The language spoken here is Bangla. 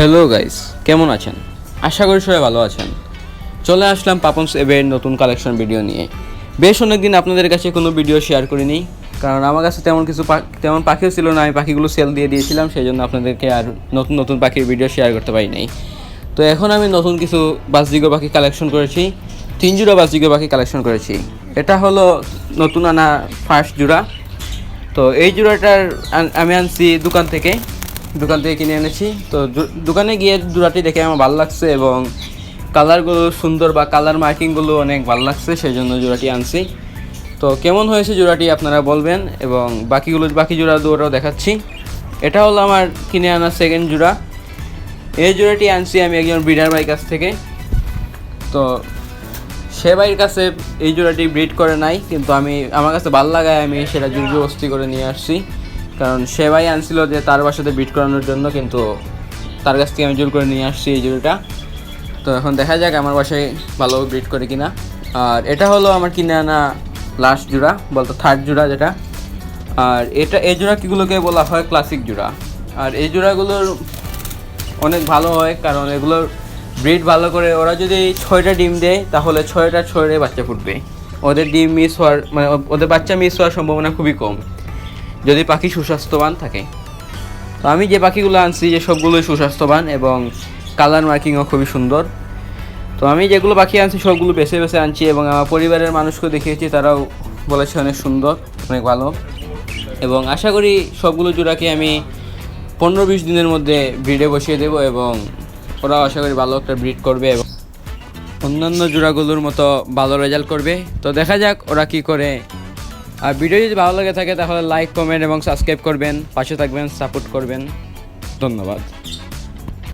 হ্যালো গাইস কেমন আছেন? আশা করি সবাই ভালো আছেন। চলে আসলাম পাপনস এবের নতুন কালেকশন ভিডিও নিয়ে। বেশ অনেক দিন আপনাদের কাছে কোনো ভিডিও শেয়ার করিনি, কারণ আমার কাছে তেমন কিছু তেমন পাখিও ছিল না, আমি পাখিগুলো সেল দিয়ে দিয়েছিলাম সেই জন্য আপনাদেরকে আর নতুন নতুন পাখির ভিডিও শেয়ার করতে পারি নাই। তো এখন আমি নতুন কিছু বাসদিগ পাখি কালেকশন করেছি তিন জোড়া বাসদিগ পাখি কালেকশন করেছি। এটা হলো নতুন আনা ফার্স্ট জোড়া। তো এই জোড়াটার আমি আনছি দোকান থেকে। দোকান থেকে কিনে এনেছি। তো দোকানে গিয়ে জোড়াটি দেখে আমার ভালো লাগছে এবং কালারগুলো সুন্দর বা কালার মার্কিংগুলো অনেক ভালো লাগছে সেই জন্য জোড়াটি আনছি। তো কেমন হয়েছে জোড়াটি আপনারা বলবেন এবং বাকিগুলো, বাকি জোড়া দুটোও দেখাচ্ছি। এটা হলো আমার কিনে আনা সেকেন্ড জোড়া। এই জোড়াটি আনছি আমি একজন ব্রিডার ভাই কাছ থেকে। তো সে ভাইয়ের কাছে এই জোড়াটি ব্রিড করে নাই, কিন্তু আমি, আমার কাছে ভালো লাগায় আমি সেটা জোর জবস্তি করে নিয়ে আসছি। কারণ সে ভাই আনছিল যে তার বাসাতে ব্রিড করানোর জন্য, কিন্তু তার কাছ থেকে আমি জোর করে নিয়ে আসছি এই জোড়াটা। তো এখন দেখা যাক আমার বাসায় ভালো ব্রিড করে কিনা। আর এটা হলো আমার কিনে আনা লাস্ট জোড়া, বলতো থার্ড জোড়া যেটা। আর এটা, এই জোড়া কিগুলোকে বলা হয় ক্লাসিক জোড়া। আর এই জোড়াগুলোর অনেক ভালো হয়, কারণ এগুলোর ব্রিড ভালো করে ওরা যদি ছয়টা ডিম দেয়, তাহলে ছয়টা ছয়টা বাচ্চা ফুটবে। ওদের ডিম মিস হওয়ার মানে ওদের বাচ্চা মিস হওয়ার সম্ভাবনা খুবই কম। যদি পাখি সুস্বাস্থ্যবান থাকে। তো আমি যে পাখিগুলো আনছি, যে সবগুলোই সুস্বাস্থ্যবান এবং কালার মার্কিংও খুবই সুন্দর। তো আমি যেগুলো পাখি আনছি, সবগুলো বেছে বেছে আনছি এবং আমার পরিবারের মানুষকে দেখিয়েছি, তারাও বলেছে অনেক সুন্দর, অনেক ভালো। এবং আশা করি সবগুলো জোড়াকে আমি পনেরো বিশ দিনের মধ্যে ব্রিডে বসিয়ে দেবো এবং ওরাও আশা করি ভালো একটা ব্রিড করবে এবং অন্যান্য জোড়াগুলোর মতো ভালো রেজাল্ট করবে। তো দেখা যাক ওরা কি করে আর ভিডিও যদি ভালো লাগে থাকে তাহলে লাইক কমেন্ট এবং সাবস্ক্রাইব করবেন, পাশে থাকবেন সাপোর্ট করবেন। ধন্যবাদ।